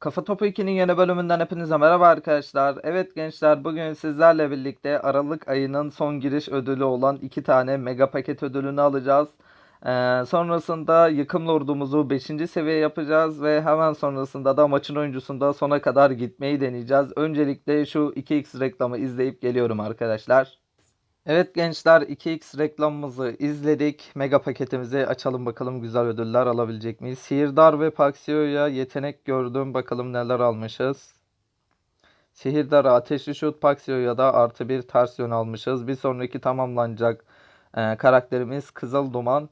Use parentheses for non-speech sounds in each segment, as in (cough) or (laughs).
Kafa Topu 2'nin yeni bölümünden hepinize merhaba arkadaşlar. Evet gençler bugün sizlerle birlikte Aralık ayının son giriş ödülü olan iki tane mega paket ödülünü alacağız. Ee, sonrasında yıkım lordumuzu 5. seviye yapacağız ve hemen sonrasında da maçın oyuncusunda sona kadar gitmeyi deneyeceğiz. Öncelikle şu 2x reklamı izleyip geliyorum arkadaşlar. Evet gençler 2x reklamımızı izledik. Mega paketimizi açalım bakalım güzel ödüller alabilecek miyiz? Sihirdar ve Paxio'ya yetenek gördüm. Bakalım neler almışız. Sihirdar'a ateşli şut, Paxio'ya da artı bir ters yön almışız. Bir sonraki tamamlanacak e, karakterimiz Kızıl Duman.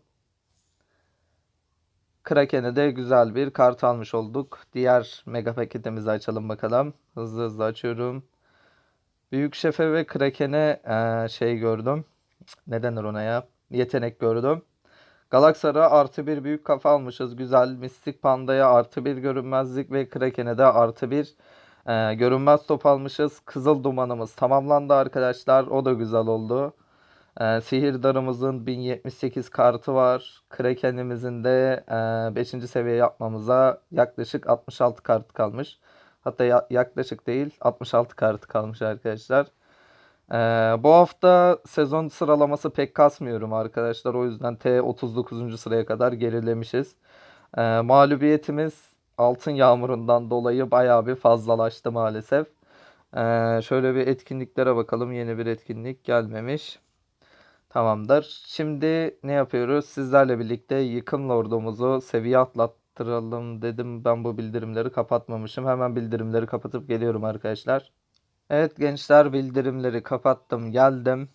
Kraken'e de güzel bir kart almış olduk. Diğer mega paketimizi açalım bakalım. Hızlı hızlı açıyorum. Büyük Şef'e ve Kraken'e eee, şey gördüm. Ne denir ona ya? Yetenek gördüm. Galaksar'a artı bir büyük kafa almışız. Güzel. Mistik Panda'ya artı bir görünmezlik ve Kraken'e de artı bir eee, görünmez top almışız. Kızıl Dumanımız tamamlandı arkadaşlar. O da güzel oldu. Eee Sihirdarımızın 1078 kartı var. Kraken'imizin de 5. seviye yapmamıza yaklaşık 66 kart kalmış. Hatta ya- yaklaşık değil 66 kartı kalmış arkadaşlar. Ee, bu hafta sezon sıralaması pek kasmıyorum arkadaşlar. O yüzden T39. sıraya kadar gerilemişiz. Ee, mağlubiyetimiz Altın Yağmuru'ndan dolayı bayağı bir fazlalaştı maalesef. Ee, şöyle bir etkinliklere bakalım. Yeni bir etkinlik gelmemiş. Tamamdır. Şimdi ne yapıyoruz? Sizlerle birlikte yıkım lordumuzu seviye atlattıralım dedim. Ben bu bildirimleri kapatmamışım. Hemen bildirimleri kapatıp geliyorum arkadaşlar. Evet gençler bildirimleri kapattım geldim.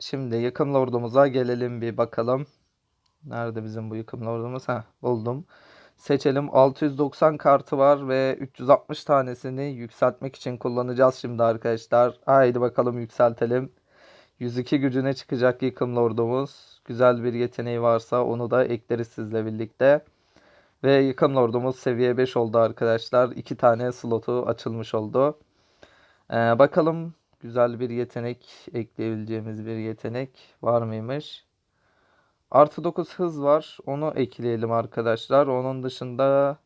Şimdi yıkım lordumuza gelelim bir bakalım. Nerede bizim bu yıkım lordumuz? Heh, buldum. Seçelim. 690 kartı var ve 360 tanesini yükseltmek için kullanacağız şimdi arkadaşlar. Haydi bakalım yükseltelim. 102 gücüne çıkacak yıkım lordumuz. Güzel bir yeteneği varsa onu da ekleriz sizle birlikte. Ve yıkım lordumuz seviye 5 oldu arkadaşlar. 2 tane slotu açılmış oldu. Ee, bakalım güzel bir yetenek ekleyebileceğimiz bir yetenek var mıymış? Artı 9 hız var. Onu ekleyelim arkadaşlar. Onun dışında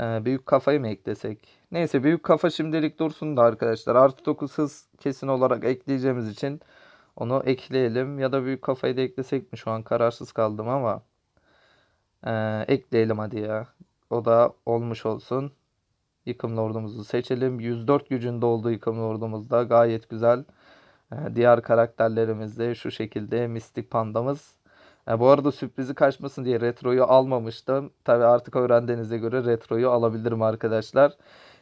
ee, büyük kafayı mı eklesek? Neyse büyük kafa şimdilik dursun da arkadaşlar. Artı 9 hız kesin olarak ekleyeceğimiz için onu ekleyelim. Ya da büyük kafayı da eklesek mi? Şu an kararsız kaldım ama. Ee, ekleyelim hadi ya. O da olmuş olsun. Yıkım lordumuzu seçelim. 104 gücünde olduğu yıkım lordumuz da gayet güzel. Ee, diğer karakterlerimiz de şu şekilde. Mistik pandamız. E, bu arada sürprizi kaçmasın diye retroyu almamıştım. Tabi artık öğrendiğinize göre retroyu alabilirim arkadaşlar.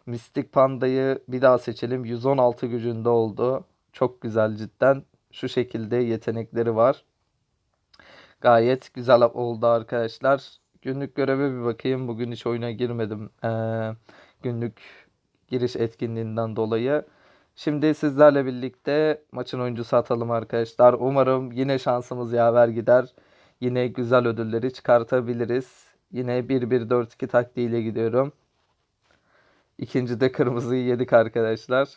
Mistik Panda'yı bir daha seçelim. 116 gücünde oldu. Çok güzel cidden. Şu şekilde yetenekleri var. Gayet güzel oldu arkadaşlar. Günlük göreve bir bakayım. Bugün hiç oyuna girmedim. Ee, günlük giriş etkinliğinden dolayı. Şimdi sizlerle birlikte maçın oyuncusu atalım arkadaşlar. Umarım yine şansımız yaver gider. Yine güzel ödülleri çıkartabiliriz. Yine 1-1-4-2 taktiğiyle gidiyorum. İkinci de kırmızıyı yedik arkadaşlar.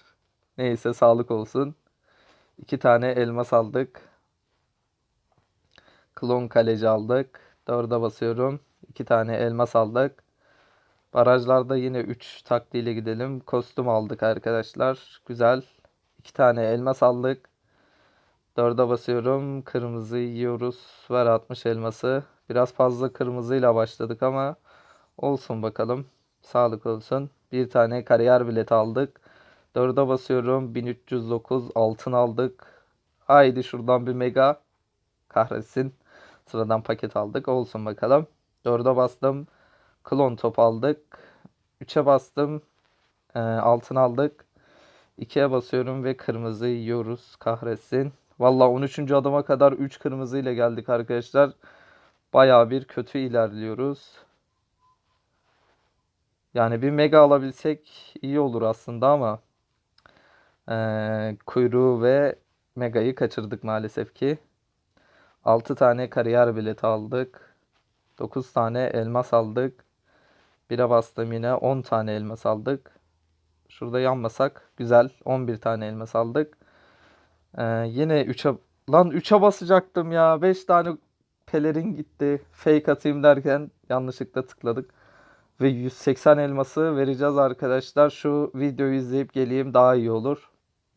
Neyse sağlık olsun. İki tane elmas aldık. Klon kaleci aldık. Dörde basıyorum. İki tane elmas aldık. Barajlarda yine 3 taktiğiyle gidelim. Kostüm aldık arkadaşlar. Güzel. İki tane elmas aldık. Dörde basıyorum. Kırmızı yiyoruz. Ver 60 elması. Biraz fazla kırmızıyla başladık ama olsun bakalım. Sağlık olsun. Bir tane kariyer bileti aldık. Dörde basıyorum. 1309 altın aldık. Haydi şuradan bir mega. Kahretsin. Sıradan paket aldık. Olsun bakalım. Dörde bastım. Klon top aldık. 3'e bastım. Ee, altın aldık. 2'ye basıyorum ve kırmızı yiyoruz. Kahretsin. Valla 13. adıma kadar 3 kırmızı ile geldik arkadaşlar. Baya bir kötü ilerliyoruz. Yani bir mega alabilsek iyi olur aslında ama ee, kuyruğu ve megayı kaçırdık maalesef ki. 6 tane kariyer bileti aldık. 9 tane elmas aldık. Bire bastım yine 10 tane elmas aldık. Şurada yanmasak güzel 11 tane elmas aldık. Ee, yine 3'e lan 3'e basacaktım ya. 5 tane pelerin gitti. Fake atayım derken yanlışlıkla tıkladık. ve 180 elması vereceğiz arkadaşlar. Şu videoyu izleyip geleyim daha iyi olur.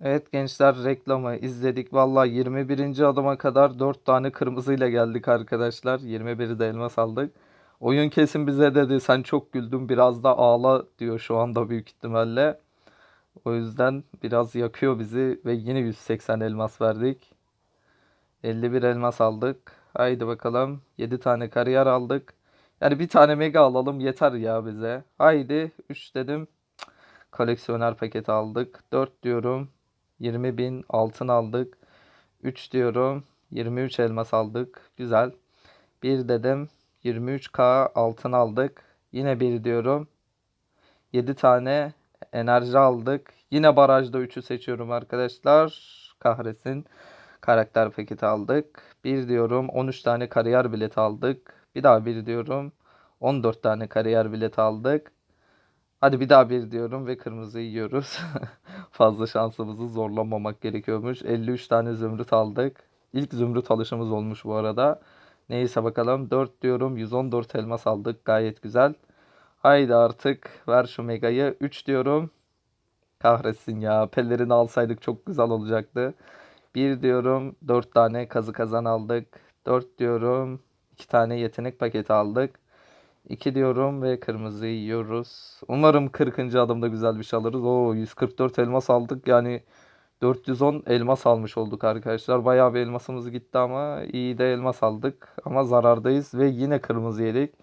Evet gençler reklamı izledik. Valla 21. adıma kadar 4 tane kırmızıyla geldik arkadaşlar. 21'i de elmas aldık. Oyun kesin bize dedi sen çok güldün biraz da ağla diyor şu anda büyük ihtimalle. O yüzden biraz yakıyor bizi ve yine 180 elmas verdik. 51 elmas aldık. Haydi bakalım. 7 tane kariyer aldık. Yani bir tane mega alalım yeter ya bize. Haydi 3 dedim. Koleksiyoner paketi aldık. 4 diyorum. 20 bin altın aldık. 3 diyorum. 23 elmas aldık. Güzel. 1 dedim. 23k altın aldık. Yine 1 diyorum. 7 tane enerji aldık. Yine barajda 3'ü seçiyorum arkadaşlar. Kahretsin. Karakter paketi aldık. 1 diyorum. 13 tane kariyer bileti aldık. Bir daha 1 diyorum. 14 tane kariyer bileti aldık. Hadi bir daha 1 diyorum ve kırmızıyı yiyoruz. (laughs) Fazla şansımızı zorlamamak gerekiyormuş. 53 tane zümrüt aldık. İlk zümrüt alışımız olmuş bu arada. Neyse bakalım 4 diyorum. 114 elmas aldık. Gayet güzel. Haydi artık ver şu megayı. 3 diyorum. Kahretsin ya. Pelerini alsaydık çok güzel olacaktı. 1 diyorum. 4 tane kazı kazan aldık. 4 diyorum. 2 tane yetenek paketi aldık. 2 diyorum ve kırmızıyı yiyoruz. Umarım 40. adımda güzel bir şey alırız. Oo 144 elmas aldık. Yani 410 elmas almış olduk arkadaşlar. Bayağı bir elmasımız gitti ama iyi de elmas aldık. Ama zarardayız ve yine kırmızı yedik.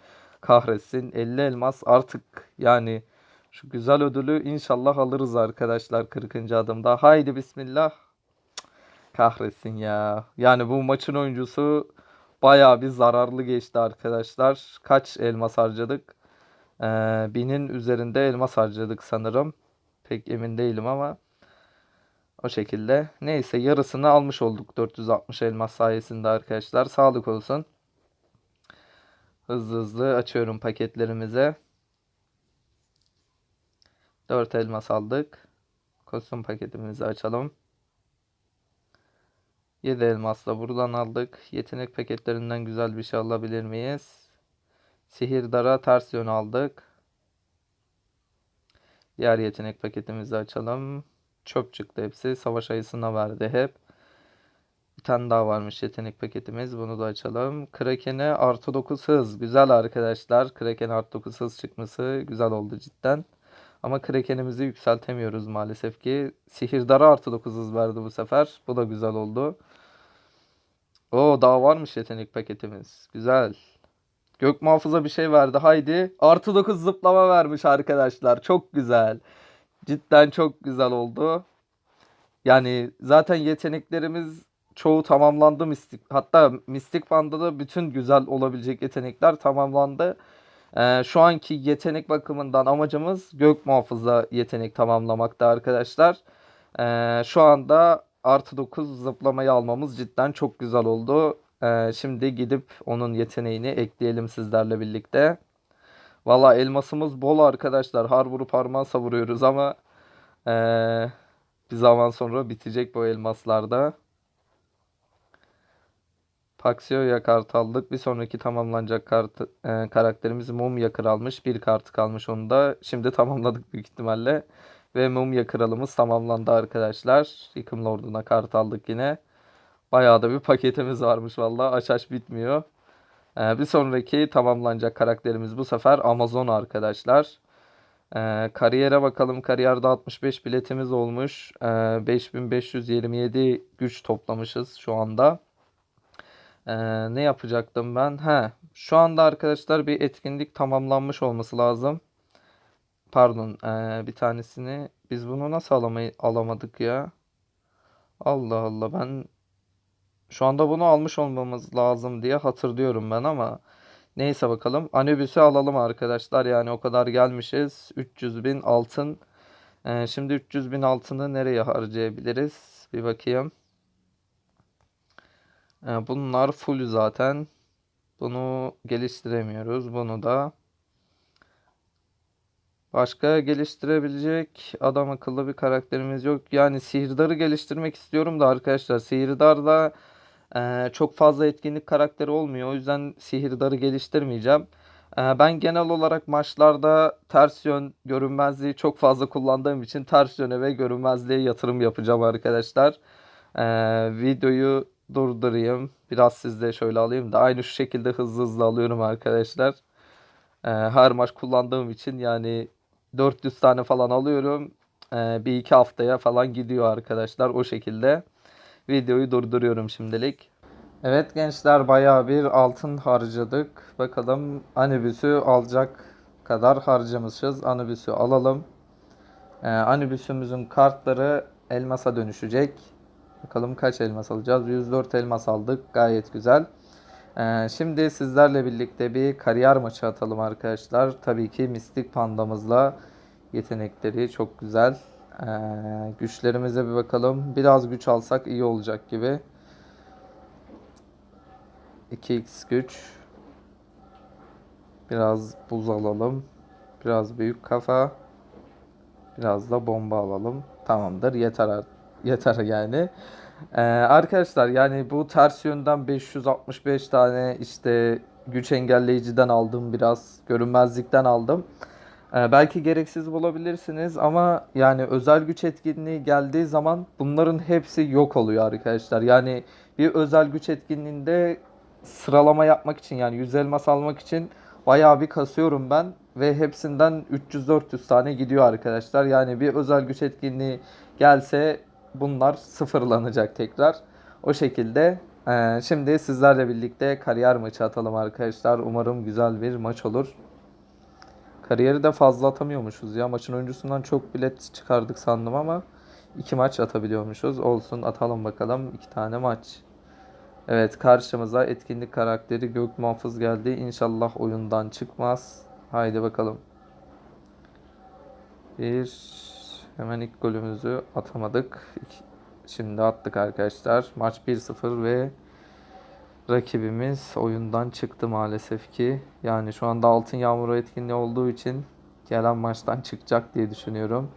Kahretsin 50 elmas artık yani şu güzel ödülü inşallah alırız arkadaşlar 40. adımda. Haydi bismillah. Kahretsin ya. Yani bu maçın oyuncusu bayağı bir zararlı geçti arkadaşlar. Kaç elmas harcadık? Ee, binin üzerinde elmas harcadık sanırım. Pek emin değilim ama o şekilde. Neyse yarısını almış olduk 460 elmas sayesinde arkadaşlar. Sağlık olsun. Hızlı hızlı açıyorum paketlerimize. 4 elmas aldık. Kostüm paketimizi açalım. 7 elmasla buradan aldık. Yetenek paketlerinden güzel bir şey alabilir miyiz? Sihirdara ters yön aldık. Diğer yetenek paketimizi açalım. Çöp çıktı hepsi. Savaş ayısına verdi hep. Bir tane daha varmış yetenek paketimiz. Bunu da açalım. Kraken'e artı 9 hız. Güzel arkadaşlar. Kraken artı 9 hız çıkması güzel oldu cidden. Ama Kraken'imizi yükseltemiyoruz maalesef ki. Sihirdara artı 9 hız verdi bu sefer. Bu da güzel oldu. Oo daha varmış yetenek paketimiz. Güzel. Gök muhafıza bir şey verdi. Haydi. Artı 9 zıplama vermiş arkadaşlar. Çok güzel. Cidden çok güzel oldu. Yani zaten yeteneklerimiz çoğu tamamlandı mistik. Hatta mistik panda da bütün güzel olabilecek yetenekler tamamlandı. Ee, şu anki yetenek bakımından amacımız gök muhafıza yetenek tamamlamakta arkadaşlar. Ee, şu anda artı 9 zıplamayı almamız cidden çok güzel oldu. Ee, şimdi gidip onun yeteneğini ekleyelim sizlerle birlikte. Valla elmasımız bol arkadaşlar. Har vurup harman savuruyoruz ama ee, bir zaman sonra bitecek bu elmaslarda. Paxio'ya kart aldık. Bir sonraki tamamlanacak kart, e, karakterimiz Mumya Kralmış. Bir kartı kalmış onu da. Şimdi tamamladık büyük ihtimalle. Ve Mumya Kralımız tamamlandı arkadaşlar. Yıkım Lord'una kart aldık yine. Bayağı da bir paketimiz varmış valla. Aç aç bitmiyor. E, bir sonraki tamamlanacak karakterimiz bu sefer Amazon arkadaşlar. E, kariyere bakalım. Kariyerde 65 biletimiz olmuş. E, 5527 güç toplamışız şu anda. Ee, ne yapacaktım ben? He, şu anda arkadaşlar bir etkinlik tamamlanmış olması lazım. Pardon, ee, bir tanesini biz bunu nasıl alamayı alamadık ya? Allah Allah ben şu anda bunu almış olmamız lazım diye hatırlıyorum ben ama neyse bakalım. Anubis'i alalım arkadaşlar. Yani o kadar gelmişiz. 300 bin altın. Ee, şimdi 300 bin altını nereye harcayabiliriz? Bir bakayım. Ee, Bunlar full zaten. Bunu geliştiremiyoruz. Bunu da. Başka geliştirebilecek adam akıllı bir karakterimiz yok. Yani Sihirdar'ı geliştirmek istiyorum da arkadaşlar. Sihirdar'da e, çok fazla etkinlik karakteri olmuyor. O yüzden Sihirdar'ı geliştirmeyeceğim. Ee, Ben genel olarak maçlarda ters yön görünmezliği çok fazla kullandığım için ters yöne ve görünmezliğe yatırım yapacağım arkadaşlar. Ee, videoyu durdurayım. Biraz sizde şöyle alayım da aynı şu şekilde hızlı hızlı alıyorum arkadaşlar. Ee, her maç kullandığım için yani 400 tane falan alıyorum. Ee, bir iki haftaya falan gidiyor arkadaşlar o şekilde. Videoyu durduruyorum şimdilik. Evet gençler bayağı bir altın harcadık. Bakalım Anubis'ü alacak kadar harcamışız. Anubis'ü alalım. Ee, Anubis'ümüzün kartları elmasa dönüşecek. Bakalım kaç elmas alacağız? 104 elmas aldık. Gayet güzel. Ee, şimdi sizlerle birlikte bir kariyer maçı atalım arkadaşlar. Tabii ki Mistik Panda'mızla yetenekleri çok güzel. Ee, güçlerimize bir bakalım. Biraz güç alsak iyi olacak gibi. 2x güç. Biraz buz alalım. Biraz büyük kafa. Biraz da bomba alalım. Tamamdır. Yeter yeter yani. Ee, arkadaşlar yani bu ters yönden 565 tane işte güç engelleyiciden aldım biraz. Görünmezlikten aldım. Ee, belki gereksiz bulabilirsiniz ama yani özel güç etkinliği geldiği zaman bunların hepsi yok oluyor arkadaşlar. Yani bir özel güç etkinliğinde sıralama yapmak için yani 100 elmas almak için bayağı bir kasıyorum ben ve hepsinden 300-400 tane gidiyor arkadaşlar. Yani bir özel güç etkinliği gelse bunlar sıfırlanacak tekrar. O şekilde Ee, şimdi sizlerle birlikte kariyer maçı atalım arkadaşlar. Umarım güzel bir maç olur. Kariyeri de fazla atamıyormuşuz ya. Maçın öncüsünden çok bilet çıkardık sandım ama iki maç atabiliyormuşuz. Olsun atalım bakalım. iki tane maç. Evet karşımıza etkinlik karakteri Gök Muhafız geldi. İnşallah oyundan çıkmaz. Haydi bakalım. Bir hemen ilk golümüzü atamadık. Şimdi attık arkadaşlar. Maç 1-0 ve rakibimiz oyundan çıktı maalesef ki. Yani şu anda Altın Yağmuru etkinliği olduğu için gelen maçtan çıkacak diye düşünüyorum.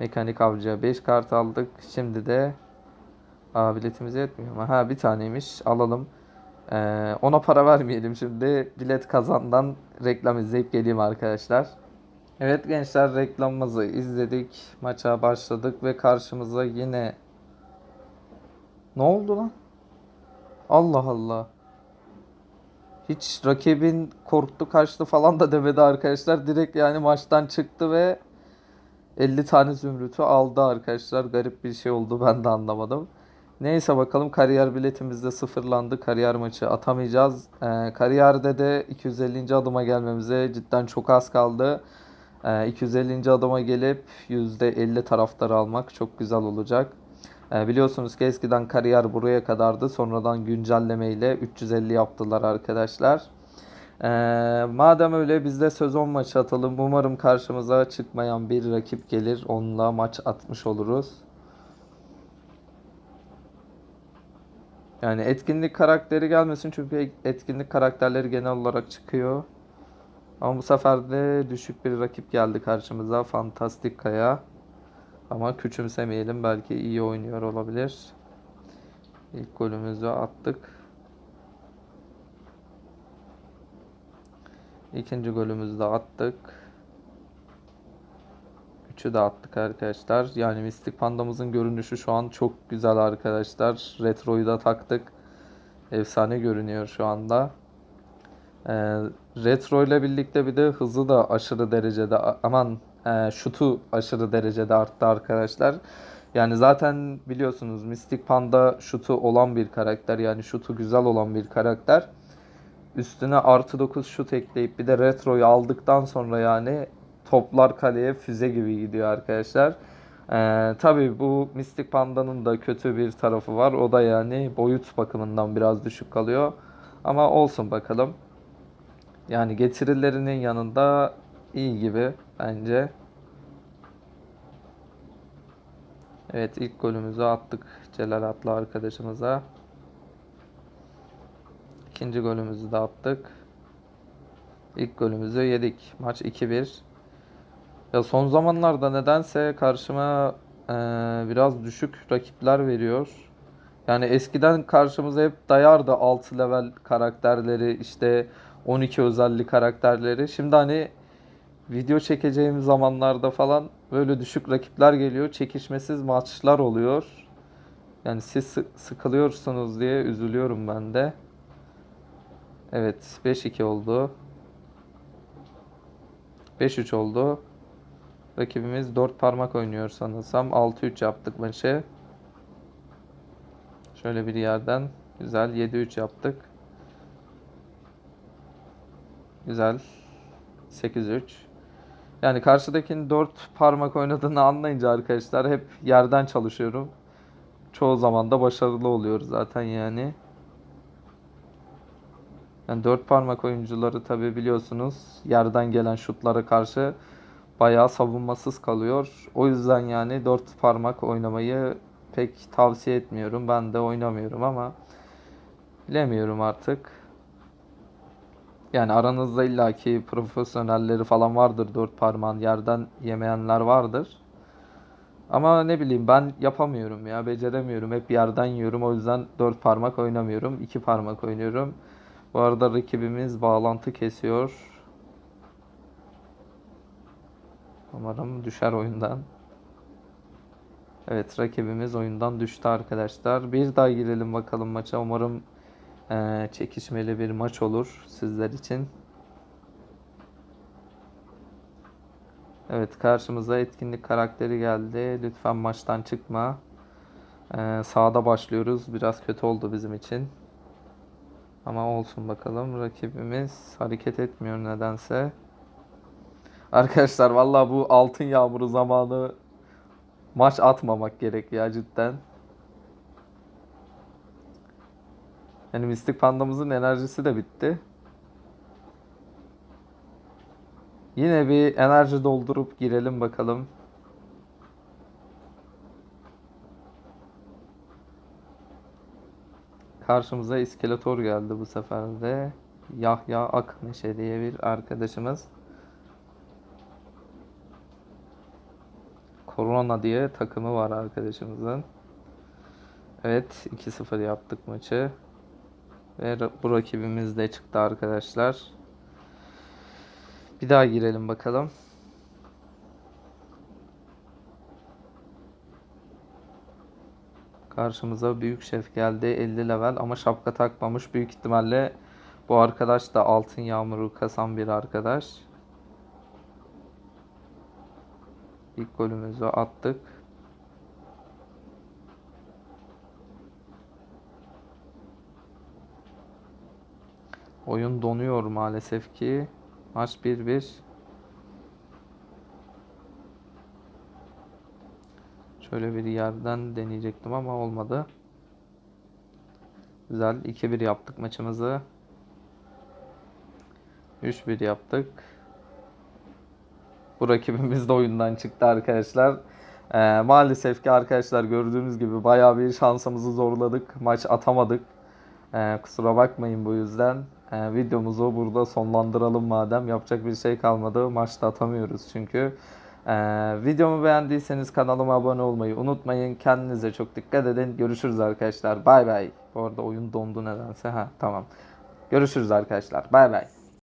Mekanik Avcı'ya 5 kart aldık. Şimdi de Aa biletimiz yetmiyor ama ha bir taneymiş alalım. Ee, ona para vermeyelim şimdi. Bilet kazandan reklam izleyip geleyim arkadaşlar. Evet gençler reklamımızı izledik. Maça başladık ve karşımıza yine ne oldu lan? Allah Allah. Hiç rakibin korktu kaçtı falan da demedi arkadaşlar. Direkt yani maçtan çıktı ve 50 tane zümrütü aldı arkadaşlar. Garip bir şey oldu ben de anlamadım. Neyse bakalım kariyer biletimiz de sıfırlandı. Kariyer maçı atamayacağız. Ee, kariyerde de 250. adıma gelmemize cidden çok az kaldı. Ee, 250. adıma gelip %50 taraftarı almak çok güzel olacak. Ee, biliyorsunuz ki eskiden kariyer buraya kadardı. Sonradan güncellemeyle 350 yaptılar arkadaşlar. Ee, madem öyle biz de sezon maçı atalım. Umarım karşımıza çıkmayan bir rakip gelir. Onunla maç atmış oluruz. Yani etkinlik karakteri gelmesin çünkü etkinlik karakterleri genel olarak çıkıyor. Ama bu sefer de düşük bir rakip geldi karşımıza. Fantastik Kaya. Ama küçümsemeyelim. Belki iyi oynuyor olabilir. İlk golümüzü attık. İkinci golümüzü de attık. Üçü de attık arkadaşlar. Yani Mistik Panda'mızın görünüşü şu an çok güzel arkadaşlar. Retroyu da taktık. Efsane görünüyor şu anda. Ee, retro ile birlikte bir de hızı da aşırı derecede aman e, şutu aşırı derecede arttı arkadaşlar. Yani zaten biliyorsunuz Mistik Panda şutu olan bir karakter. Yani şutu güzel olan bir karakter. Üstüne artı 9 şut ekleyip bir de retroyu aldıktan sonra yani toplar kaleye füze gibi gidiyor arkadaşlar. Ee, tabii bu Mistik Panda'nın da kötü bir tarafı var. O da yani boyut bakımından biraz düşük kalıyor. Ama olsun bakalım. Yani getirilerinin yanında iyi gibi bence. Evet ilk golümüzü attık Celal adlı arkadaşımıza. İkinci golümüzü de attık. İlk golümüzü yedik. Maç 2-1. Ya son zamanlarda nedense karşıma eee, biraz düşük rakipler veriyor. Yani eskiden karşımıza hep dayardı 6 level karakterleri işte 12 özellik karakterleri. Şimdi hani video çekeceğim zamanlarda falan böyle düşük rakipler geliyor. Çekişmesiz maçlar oluyor. Yani siz sı- sıkılıyorsunuz diye üzülüyorum ben de. Evet 5-2 oldu. 5-3 oldu. Rakibimiz 4 parmak oynuyor sanırsam. 6-3 yaptık maçı. Şöyle bir yerden. Güzel. 7-3 yaptık. Güzel. 8-3. Yani karşıdakinin 4 parmak oynadığını anlayınca arkadaşlar hep yerden çalışıyorum. Çoğu zaman da başarılı oluyor zaten yani. Yani 4 parmak oyuncuları tabi biliyorsunuz yerden gelen şutlara karşı bayağı savunmasız kalıyor. O yüzden yani 4 parmak oynamayı pek tavsiye etmiyorum. Ben de oynamıyorum ama bilemiyorum artık. Yani aranızda illaki profesyonelleri falan vardır. Dört parmağın yerden yemeyenler vardır. Ama ne bileyim ben yapamıyorum ya. Beceremiyorum. Hep yerden yiyorum. O yüzden dört parmak oynamıyorum. iki parmak oynuyorum. Bu arada rakibimiz bağlantı kesiyor. Umarım düşer oyundan. Evet rakibimiz oyundan düştü arkadaşlar. Bir daha girelim bakalım maça. Umarım eee, çekişmeli bir maç olur sizler için. Evet karşımıza etkinlik karakteri geldi. Lütfen maçtan çıkma. Eee sağda başlıyoruz. Biraz kötü oldu bizim için. Ama olsun bakalım. Rakibimiz hareket etmiyor nedense. Arkadaşlar vallahi bu altın yağmuru zamanı maç atmamak gerek ya cidden. Yani Mistik Panda'mızın enerjisi de bitti. Yine bir enerji doldurup girelim bakalım. Karşımıza İskeletor geldi bu sefer de. Yahya Akneşe diye bir arkadaşımız. Corona diye takımı var arkadaşımızın. Evet 2-0 yaptık maçı. Ve bu rakibimiz de çıktı arkadaşlar. Bir daha girelim bakalım. Karşımıza büyük şef geldi 50 level ama şapka takmamış. Büyük ihtimalle bu arkadaş da altın yağmuru kasan bir arkadaş. İlk golümüzü attık. Oyun donuyor maalesef ki. Maç 1-1. Şöyle bir yerden deneyecektim ama olmadı. Güzel. 2-1 yaptık maçımızı. 3-1 yaptık. Bu rakibimiz de oyundan çıktı arkadaşlar. Ee, maalesef ki arkadaşlar gördüğünüz gibi bayağı bir şansımızı zorladık. Maç atamadık. Ee, kusura bakmayın bu yüzden. Ee, videomuzu burada sonlandıralım madem. Yapacak bir şey kalmadı. Maçta atamıyoruz çünkü. Ee, videomu beğendiyseniz kanalıma abone olmayı unutmayın. Kendinize çok dikkat edin. Görüşürüz arkadaşlar. Bay bay. Bu arada oyun dondu nedense. Ha tamam. Görüşürüz arkadaşlar. Bay bay.